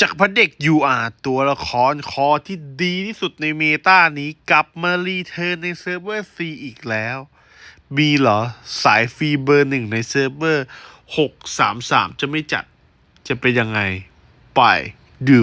จากพระเด็ก UR ตัวละครคอที่ดีที่สุดในเมตานี้กลับมารีเทิร์นในเซิร์ฟเวอร์ C อีกแล้ว มีเหรอ สายฟรีเบอร์หนึ่งในเซิร์ฟเวอร์ 633 จะไม่จัดจะเป็นยังไง ไปดู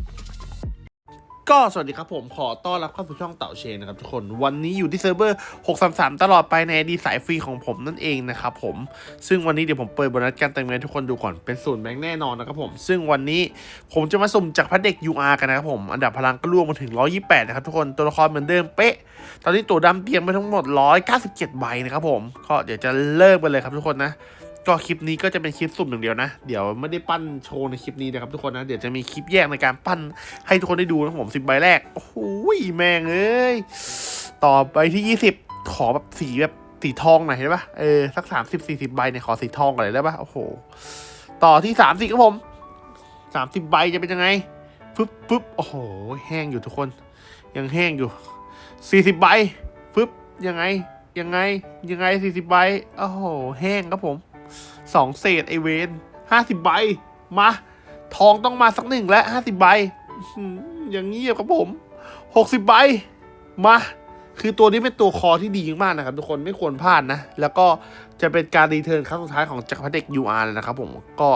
ก็สวัสดีครับผมขอต้อนรับเข้าสู่ช่องเต่าเชนนะครับทุกคนวันนี้อยู่ที่เซิร์ฟเวอร์ 633 ตลอดไปในดีสายฟรีของผมนั่นเองนะครับผมซึ่งวันนี้เดี๋ยวผมเปิดโบนัสการเติมเงินทุกคนดูก่อนเป็นศูนแบงค์แน่นอนนะครับผม ซึ่งวันนี้ผมจะมาสุ่มจากพระเด็ก UR กันนะครับผมอันดับพลังก็ล่วงมาถึง 128 นะครับทุกคนตัวละครเหมือนเดิมเป๊ะ ตอนนี้ตัวดำเตรียมไปทั้งหมด 197 ใบนะครับผมก็เดี๋ยวจะเริ่มกันเลยครับทุกคนนะ ก็คลิปนี้ก็จะเป็นคลิปสุ่มหนึ่างเดียวนะ เดี๋ยวไม่ได้ปั้นโชว์ในคลิปนี้นะครับทุกคนนะ เดี๋ยวจะมีคลิปแยกในการปั้นให้ทุกคนได้ดูนะผมสิบใบแรก โอ้โหแม่งเอ้ย ต่อไปที่ยี่สิบขอแบบสีแบบสีทองหน่อยได้ปะเออสักสามสิบสี่สิบใบเนี่ยขอสีทองก่อนเลยได้ปะโอ้โห ต่อที่สามสิบครับผมสามสิบใบจะเป็นยังไงฟึบฟึบโอ้โห แห้งอยู่ทุกคน ยังแห้งอยู่สี่สิบใบฟึบยังไง ยังไง ยังไงสี่สิบใบโอ้โห แห้งครับผม สองเศษไอเวนห้าสิบใบ มา ทองต้องมาสักหนึ่งและห้าสิบใบ อย่างเงียบครับผมหกสิบใบ มา คือตัวนี้เป็นตัวคอที่ดีมากนะครับ ทุกคนไม่ควรพลาดนะ แล้วก็จะเป็นการรีเทิร์นครั้งสุดท้ายของจักรพรรดิเด็ก UR เลยนะครับผมก็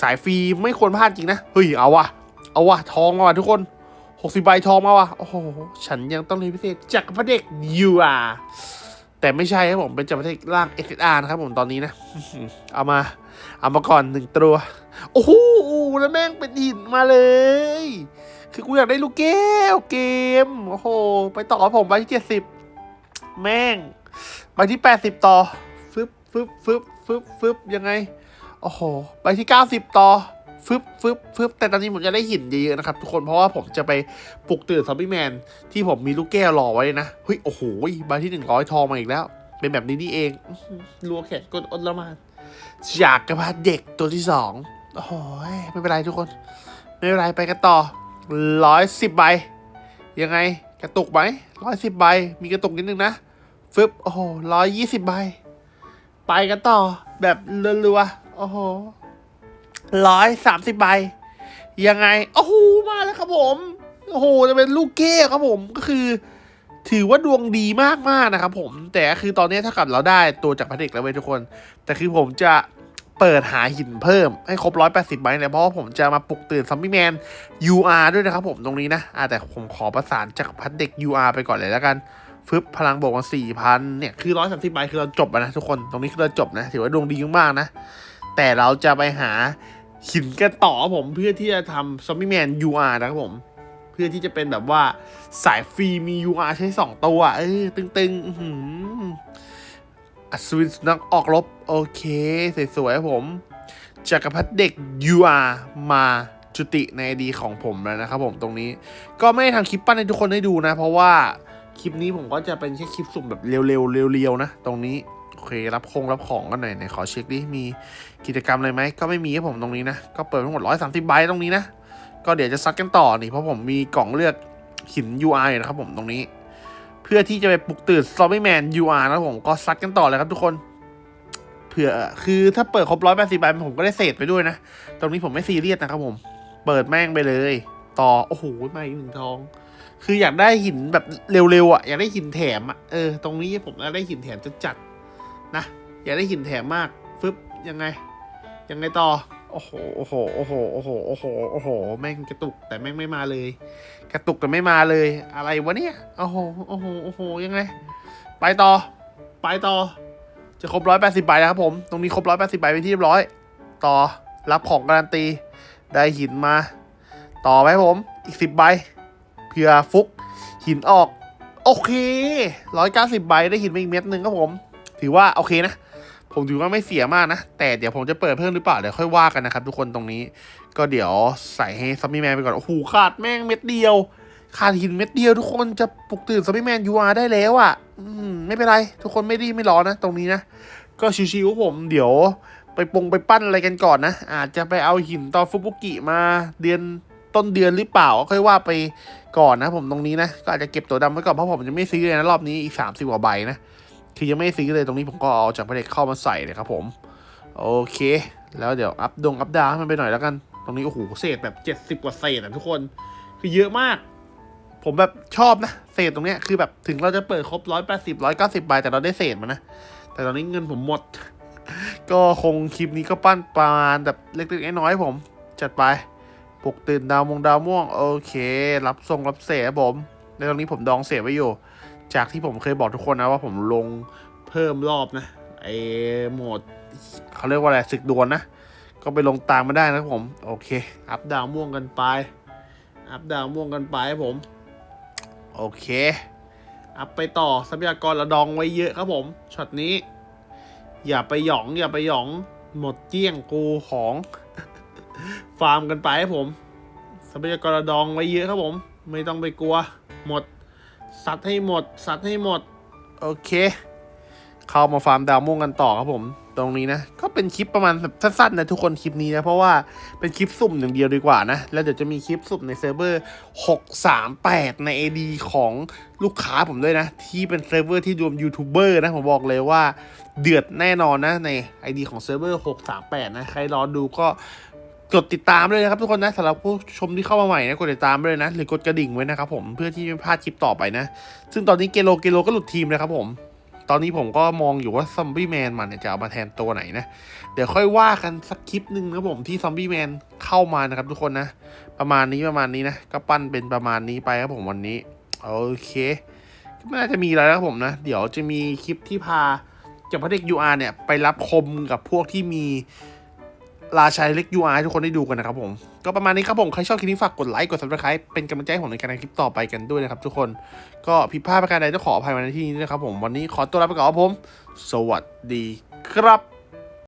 สายฟรีไม่ควรพลาดจริงนะ เฮ้ย เอาวะเอาวะทองมาว่ะทุกคนหกสิบใบทองมาว่ะโอ้โห ฉันยังต้องเรียนพิเศษจักรพรรดิเด็ก UR แต่ไม่ใช่ครับผมเป็นจักรพรรดิเด็กร่าง XR นะครับผมตอนนี้นะ เอามา เอามาก่อนหนึ่งตัว โอ้โหแล้วแม่งเป็นหินมาเลย คือกูอยากได้ลูกแก้วเกม โอ้โห ไปต่อครับผมใบที่เจ็ดสิบแม่งใบที่แปดสิบต่อฟึบฟึบฟึบฟึบฟึบยังไง โอ้โหใบที่เก้าสิบต่อ ฟึบฟึบฟึบแต่ตอนนี้ผมจะได้หินเยอะๆนะครับทุกคนเพราะว่าผมจะไปปลุกตื่นซอมบี้แมนที่ผมมีลูกแก้วรอไว้นะเฮ้ยโอ้โหใบที่หนึ่งร้อยทองมาอีกแล้ว เป็นแบบนี้นี่เองรัวแขนกดอดละมานจากกระพาเด็กตัวที่สองโอ้โหไม่เป็นไรทุกคน ไม่เป็นไรไปกันต่อร้อยสิบใบ ยังไงกระตุกไหมร้อยสิบใบ มีกระตุกนิดนึงนะฟึบโอ้โหร้อยยี่สิบใบ ไปกันต่อแบบรัวๆโอ้โห ร้อยสามสิบใบ ยังไง โอ้โห มาแล้วครับผม โอ้โห จะเป็นลูกเก้ครับผม ก็คือ ถือว่าดวงดีมากๆนะครับผม แต่คือตอนนี้ถ้ากิดเราได้ตัวจากพระเด็กแล้วเว้ยทุกคน แต่คือผมจะเปิดหาหินเพิ่มให้ครบ180ใบเนี่ยเพราะว่าผมจะมาปลุกตื่นซัมบี้แมน UR ด้วยนะครับผมตรงนี้นะอ่าแต่ผมขอประสานจากพัดเด็ก UR ไปก่อนเลยแล้วกันฟึบพลังบวกมา4,000เนี่ยคือ130ใบคือเราจบนะทุกคนตรงนี้คือเราจบนะ ถือว่าดวงดีมากๆนะ แต่เราจะไปหา หินกันต่อผมเพื่อที่จะทำซัมบี้แมน UR นะครับผม เพื่อที่จะเป็นแบบว่าสายฟรีมี UR ใช้2ตัว เออตึงๆอัศวินสุนัขออกรบ โอเคสวยๆครับผมจักรพรรดิเด็ก UR มาจุติในดีของผมแล้วนะครับผมตรงนี้ ก็ไม่ได้ทำคลิปปั้นให้ทุกคนได้ดูนะ เพราะว่าคลิปนี้ผมก็จะเป็นแค่คลิปสุ่มแบบเร็วๆเร็วๆนะ ตรงนี้ โอเครับคงรับของกันหน่อยไหนขอเช็คดิมีกิจกรรมอะไรไหมก็ไม่มีครับผมตรงนี้นะ ก็เปิดทั้งหมด130ใบตรงนี้นะ ก็เดี๋ยวจะซัดกันต่อนี่เพราะผมมีกล่องเลือกหิน UI นะครับผมตรงนี้ เพื่อที่จะไปปลุกตื่นซอมบี้แมน UR นะผมก็ซัดกันต่อเลยครับทุกคนเผื่อคือถ้าเปิดครบร้อยแปดสิบใบผมก็ได้เศษไปด้วยนะ ตรงนี้ผมไม่ซีเรียสนะครับผม เปิดแม่งไปเลย ต่อ โอ้โหมาอีกหนึ่งทอง คืออยากได้หินแบบเร็วๆอะ อยากได้หินแถมอะ เออ ตรงนี้ผมได้หินแถมจะจัด นะอยากได้หินแถมมากฟึบยังไง ยังไงต่อ โอ้โหโอ้โหโอ้โหโอ้โหโอ้โหโอ้โหแม่งกระตุกแต่แม่งไม่มาเลย กระตุกแต่ไม่มาเลย อะไรวะเนี่ยโอ้โหโอ้โหโอ้โหยังไง ไปต่อ ไปต่อ จะครบร้อยแปดสิบใบแล้วครับผมตรงนี้ครบร้อยแปดสิบใบเป็นที่เรียบร้อย ต่อรับของการันตีได้หินมา ต่อไปผมอีกสิบใบเพื่อฟุกหินออก โอเคร้อยเก้าสิบใบได้หินมาอีกเม็ดหนึ่งครับผม ถือว่าโอเคนะ ผมถือว่าไม่เสียมากนะ แต่เดี๋ยวผมจะเปิดเพิ่มหรือเปล่าเดี๋ยวค่อยว่ากันนะครับทุกคนตรงนี้ ก็เดี๋ยวใส่ให้ซัมมี่แมนไปก่อน โอ้โหขาดแม่งเม็ดเดียว ขาดหินเม็ดเดียวทุกคนจะปลุกตื่นซอมบี้แมนยูอาได้แล้วอะ่ะอืมไม่เป็นไร ทุกคนไม่รีบไม่ร้อนนะ ตรงนี้นะ ก็ชิวๆผมเดี๋ยวไปปงไปปั้นอะไรกันก่อนนะ อาจจะไปเอาหินตอนฟุบุกิมาเดือนต้นเดือนหรือเปล่าค่อยว่าไปก่อนนะผมตรงนี้นะ ก็อาจจะเก็บตัวดำไว้ก่อนเพราะผมจะไม่ซื้อเลยนะรอบนี้อีกสามสิบกว่าใบนะ คือยังไม่ซื้อเลยตรงนี้ผมก็เอาจากประเด็กเข้ามาใส่เลยครับผม โอเค แล้วเดี๋ยวอัพดงอัพดาวให้มันไปหน่อยแล้วกัน ตรงนี้โอ้โหเศษแบบเจ็ดสิบ70 กว่าเศษอะทุกคน คือเยอะมาก ผมแบบชอบนะ เศษตรงเนี้ยคือแบบถึงเราจะเปิดครบร้อยแปดสิบร้อยเก้าสิบใบแต่เราได้เศษมานะ แต่ตอนนี้เงินผมหมด ก็คงคลิปนี้ก็ปั้นประมาณแบบเล็กๆน้อยๆผม จัดไปปลุกตื่นดาวมงดาวม่วง โอเค รับทรงรับเศษครับผมในตรงนี้ผมดองเศษไว้อยู่ จากที่ผมเคยบอกทุกคนนะว่าผมลงเพิ่มรอบนะไอโหมดเขาเรียกว่าอะไรศึกดวลนะ ก็ไปลงตามมาได้นะผม โอเค อัพดาวม่วงกันไป อัพดาวม่วงกันไปผม โอเค อัพไปต่อทรัพยากรระดองไว้เยอะครับผมช็อตนี้ อย่าไปหยอง อย่าไปหยอง หมดเกี้ยงกูของฟาร์มกันไปครับผม ทรัพยากรระดองไว้เยอะครับผม ไม่ต้องไปกลัว หมด สัตว์ให้หมด สัตว์ให้หมด โอเค เข้ามาฟาร์มดาวม่วงกันต่อครับผม ตรงนี้นะ ก็เป็นคลิปประมาณสั้นๆนะทุกคนคลิปนี้นะ เพราะว่าเป็นคลิปสุ่มอย่างเดียวดีกว่านะ แล้วเดี๋ยวจะมีคลิปสุ่มในเซิร์ฟเวอร์ 638 ใน AD ของลูกค้าผมด้วยนะ ที่เป็นเซิร์ฟเวอร์ที่รวมยูทูบเบอร์นะ ผมบอกเลยว่าเดือดแน่นอนนะใน ID ของเซิร์ฟเวอร์ 638 นะ ใครรอดูก็ กดติดตามเลยนะครับทุกคนนะสำหรับผู้ชมที่เข้ามาใหม่นะกดติดตามไปเลยนะ หรือกดกระดิ่งไว้นะครับผมเพื่อที่ไม่พลาดคลิปต่อไปนะ ซึ่งตอนนี้เกโลเกโลก็หลุดทีมนะครับผมตอนนี้ผมก็มองอยู่ว่าซอมบี้แมนมันจะเอามาแทนตัวไหนนะ เดี๋ยวค่อยว่ากันสักคลิปหนึ่งนะผมที่ซอมบี้แมนเข้ามานะครับทุกคนนะ ประมาณนี้ประมาณนี้นะ ก็ปั้นเป็นประมาณนี้ไปครับผมวันนี้ โอเคก็ไม่น่าจะมีอะไรครับผมนะ เดี๋ยวจะมีคลิปที่พาจากพระเด็ก UR เนี่ย ไปรับคมกับพวกที่มี ราชาเล็ก UI ทุกคนได้ดูกันนะครับผม ก็ประมาณนี้ครับผม ใครชอบคลิปนี้ฝากกดไลค์กด subscribe เป็นกำลังใจให้ผมในการทำคลิปต่อไปกันด้วยนะครับทุกคนก็ผิดพลาดประการใดต้องขออภัยมาในที่นี้ด้วยนะครับผมวันนี้ขอตัวลาไปก่อนครับผม สวัสดีครับ